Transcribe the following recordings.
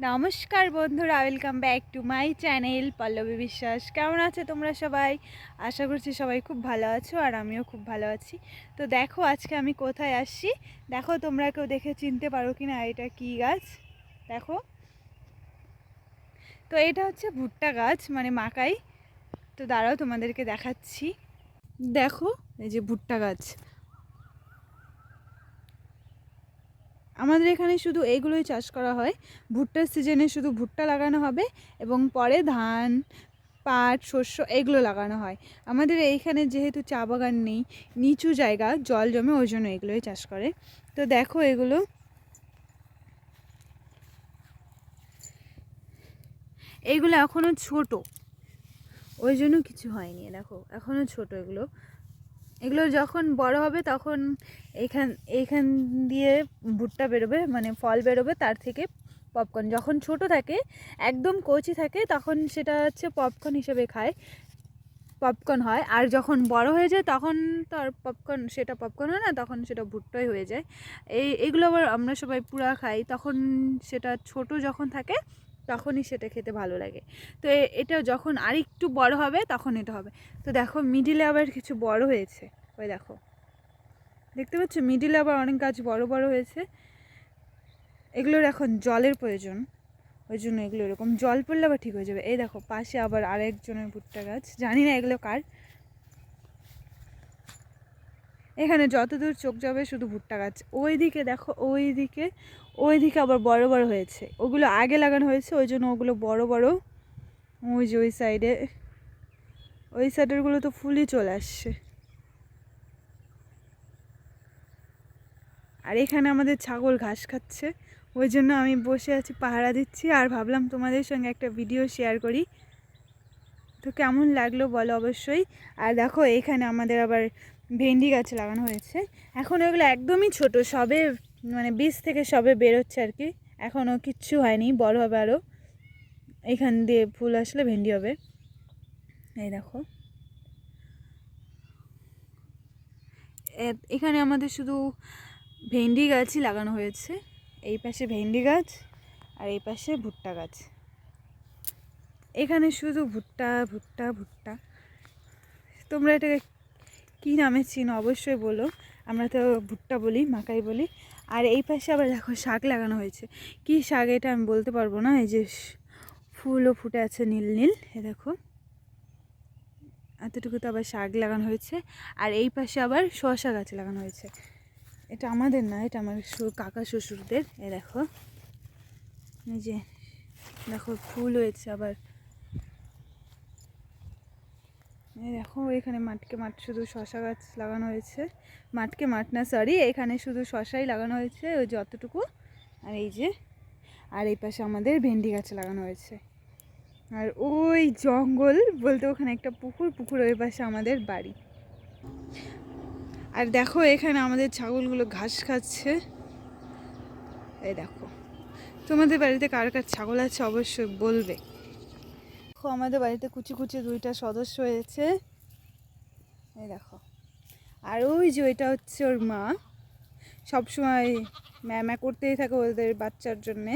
নমস্কার বন্ধুরা welcome back to my channel Pallabi Biswas. কেমন আছে তোমরা সবাই? আশা করছি সবাই খুব ভালো আছো আর আমিও খুব ভালো আছি। তো দেখো, আজকে আমি কোথায় আসছি? দেখো, তোমরা কেউ দেখে চিনতে পারো কি না এটা কী গাছ? দেখো। তো এটা হচ্ছে ভুট্টা গাছ মানে মাকাই। তো দাঁড়াও, তোমাদেরকে দেখাচ্ছি। দেখো, এই যে ভুট্টা গাছ। আমাদের এখানে শুধু এইগুলোই চাষ করা হয়। ভুট্টার সিজনে শুধু ভুট্টা লাগানো হবে এবং পরে ধান, পাট, শস্য এগুলো লাগানো হয়। আমাদের এইখানে যেহেতু চা বাগান নেই, নিচু জায়গা, জল জমে ওই জন্য এগুলোই চাষ করে। তো দেখো এগুলো। এইগুলো এখনও ছোট। ওই জন্য কিছু হয়নি, দেখো। এখনও ছোট এগুলো। এগুলো যখন বড় হবে তখন এইখান এইখান দিয়ে ভুট্টা বেরোবে মানে ফল বেরোবে তার থেকে পপকর্ন যখন ছোট থাকে, একদম কচি থাকে, তখন সেটা হচ্ছে পপকর্ন হিসেবে খায়। পপকর্ন হয়। আর যখন বড় হয়ে যায়, তখন তো আর পপকর্ন সেটা পপকর্ন হয় না, তখন সেটা ভুট্টাই হয়ে যায়। এই, এগুলো আবার আমরা সবাই পুরা খাই। তখন সেটা ছোট যখন থাকে তখনই সেটা খেতে ভালো লাগে। তো এটা যখন আরেকটু বড় হবে তখন এটা হবে। তো দেখো মিডিলে আবার কিছু বড় হয়েছে। ওই দেখো। দেখতে পাচ্ছ? মিডিলে আবার অনেক গাছ বড় বড় হয়েছে। এগুলোর এখন জলের প্রয়োজন। ওই জন্য এগুলো এরকম জল পড়লে আবার ঠিক হয়ে যাবে। এই দেখো, পাশে আবার আরেকজনের ভুট্টা গাছ। জানি না এগুলো কার। এখানে যতদূর চোখ যাবে শুধু ভুট্টা গাছ। ওই দিকে দেখো ওই দিকে ওই দিকে আবার বড় বড় হয়েছে। ওগুলো আগে লাগানো হয়েছে, ওই জন্য ওগুলো বড় বড়। ওই যে ওই সাইডে, ওই সাইডেরগুলো তো ফুলই চলে আসছে। আর এখানে আমাদের ছাগল ঘাস খাচ্ছে। ওই জন্য আমি বসে আছি, পাহারা দিচ্ছি। আর ভাবলাম তোমাদের সঙ্গে একটা ভিডিও শেয়ার করি। তো কেমন লাগল বলো অবশ্যই। আর দেখো, এখানে আমাদের আবার ভেন্ডি গাছ লাগানো হয়েছে। এখন ওগুলো একদমই ছোট, সবে মানে বীজ থেকে সবে বেরোচ্ছে আর কি। এখনও কিচ্ছু হয়নি, বড় হবে আরও। এখান দিয়ে ফুল আসলে ভেন্ডি হবে। এই দেখো। এখানে আমাদের শুধু ভেন্ডি গাছই লাগানো হয়েছে। এই পাশে ভেন্ডি গাছ আর এই পাশে ভুট্টা গাছ। এখানে শুধু ভুট্টা ভুট্টা ভুট্টা। তোমরা এটাকে কী নামে চিনো? অবশ্যই বলো। আমরা তো ভুট্টা বলি, মাকাই বলি। আর এই পাশে আবার দেখো শাক লাগানো হয়েছে। কী শাক এটা আমি বলতে পারব না? এই যে ফুলও ফুটে আছে নীল নীল, এ দেখো। এতটুকু তো আবার শাক লাগানো হয়েছে। আর এই পাশে আবার শশা গাছ লাগানো হয়েছে। এটা আমাদের না, এটা আমার কাকা শ্বশুরদের, এ দেখো। এই যে, দেখো ফুল হয়েছে আবার। এই দেখো, এখানে মাঠকে মাঠ শুধু শশা গাছ লাগানো হয়েছে। মাঠকে মাঠ না সরি এখানে শুধু শশাই লাগানো হয়েছে ওই যতটুকু। আর এই যে, আর এই পাশে আমাদের ভেন্ডি গাছ লাগানো হয়েছে। আর ওই জঙ্গল বলতে ওখানে একটা পুকুর পুকুর ওই পাশে আমাদের বাড়ি। আর দেখো, এখানে আমাদের ছাগলগুলো ঘাস খাচ্ছে। এই দেখো, তোমাদের বাড়িতে কার কার ছাগল আছে অবশ্যই বলবে। দেখো, আমাদের বাড়িতে কুচি কুচি দুইটা সদস্য হয়েছে। এই দেখো। আর ওই যে ওইটা হচ্ছে ওর মা। সবসময় ম্যামা করতেই থাকে ওদের বাচ্চার জন্যে।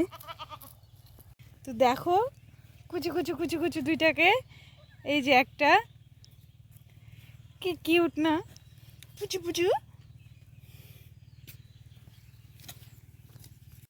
তো দেখো, কুচি কুচি কুচি কুচি দুইটাকে। এই যে একটা। কি কিউট না? পুচু পুচু।